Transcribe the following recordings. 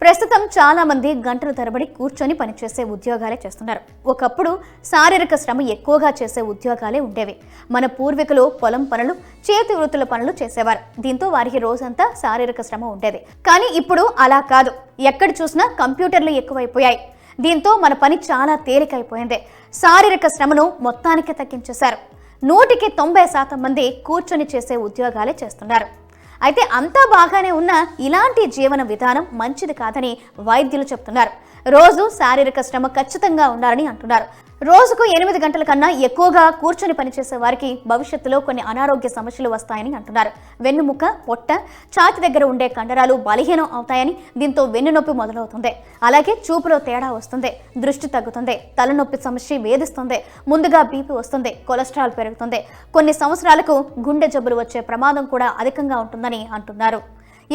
ప్రస్తుతం చాలా మంది గంటల తరబడి కూర్చొని పనిచేసే ఉద్యోగాలే చేస్తున్నారు. ఒకప్పుడు శారీరక శ్రమ ఎక్కువగా చేసే ఉద్యోగాలే ఉండేవి. మన పూర్వీకులు పొలం పనులు చేతి వృత్తుల పనులు చేసేవారు. దీంతో వారికి రోజంతా శారీరక శ్రమ ఉండేది. కానీ ఇప్పుడు అలా కాదు. ఎక్కడ చూసినా కంప్యూటర్లు ఎక్కువైపోయాయి. దీంతో మన పని చాలా తేలికైపోయింది. శారీరక శ్రమను మొత్తానికి తగ్గించేశారు. నూటికి తొంభై శాతం మంది కూర్చొని చేసే ఉద్యోగాలే చేస్తున్నారు. అయితే అంతా బాగానే ఉన్న ఇలాంటి జీవన విధానం మంచిది కాదని వైద్యులు చెప్తున్నారు. రోజు శారీరక శ్రమ ఖచ్చితంగా ఉండాలని అంటున్నారు. రోజుకు ఎనిమిది గంటల కన్నా ఎక్కువగా కూర్చొని పనిచేసే వారికి భవిష్యత్తులో కొన్ని అనారోగ్య సమస్యలు వస్తాయని అంటున్నారు. వెన్నుముక పొట్ట ఛాతి దగ్గర ఉండే కండరాలు బలహీనం అవుతాయని దీంతో వెన్నునొప్పి మొదలవుతుంది. అలాగే చూపులో తేడా వస్తుంది. దృష్టి తగ్గుతుంది. తలనొప్పి సమస్య వేధిస్తుంది. ముందుగా బీపీ వస్తుంది. కొలెస్ట్రాల్ పెరుగుతుంది. కొన్ని సంవత్సరాలకు గుండె జబ్బులు వచ్చే ప్రమాదం కూడా అధికంగా ఉంటుందని అంటున్నారు.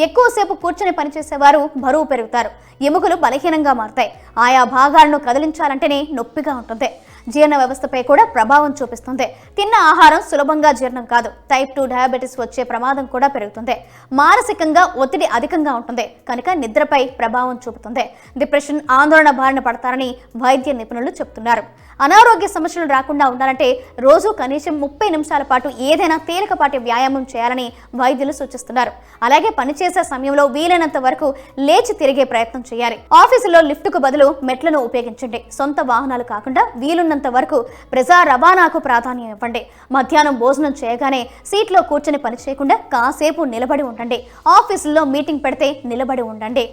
ఎక్కువసేపు కూర్చొని పనిచేసేవారు బరువు పెరుగుతారు. ఎముకలు బలహీనంగా మారుతాయి. ఆయా భాగాలను కదిలించాలంటేనే నొప్పిగా ఉంటుంది. జీర్ణ వ్యవస్థపై కూడా ప్రభావం చూపిస్తుంది. తిన్న ఆహారం సులభంగా జీర్ణం కాదు. టైప్ టూ డయాబెటీస్ వచ్చే ప్రమాదం కూడా పెరుగుతుంది. మానసికంగా ఒత్తిడి అధికంగా ఉంటుంది. కనుక నిద్రపై ప్రభావం చూపుతుంది. డిప్రెషన్ ఆందోళన బారిన పడతారని వైద్య నిపుణులు చెప్తున్నారు. అనారోగ్య సమస్యలు రాకుండా ఉండాలంటే రోజు కనీసం ముప్పై నిమిషాల పాటు ఏదైనా తేలికపాటి వ్యాయామం చేయాలని వైద్యులు సూచిస్తున్నారు. అలాగే పనిచేసే సమయంలో వీలైనంత వరకు లేచి తిరిగే ప్రయత్నం చేయాలి. ఆఫీసులో లిఫ్ట్కు బదులు మెట్లను ఉపయోగించండి. సొంత వాహనాలు కాకుండా వీలున్న వీలున్నంత వరకు ప్రజా రవాణాకు ప్రాధాన్యం ఇవ్వండి. మధ్యాహ్నం భోజనం చేయగానే సీట్లో కూర్చొని పని చేయకుండా కాసేపు నిలబడి ఉండండి. ఆఫీసుల్లో మీటింగ్ పెడితే నిలబడి ఉండండి.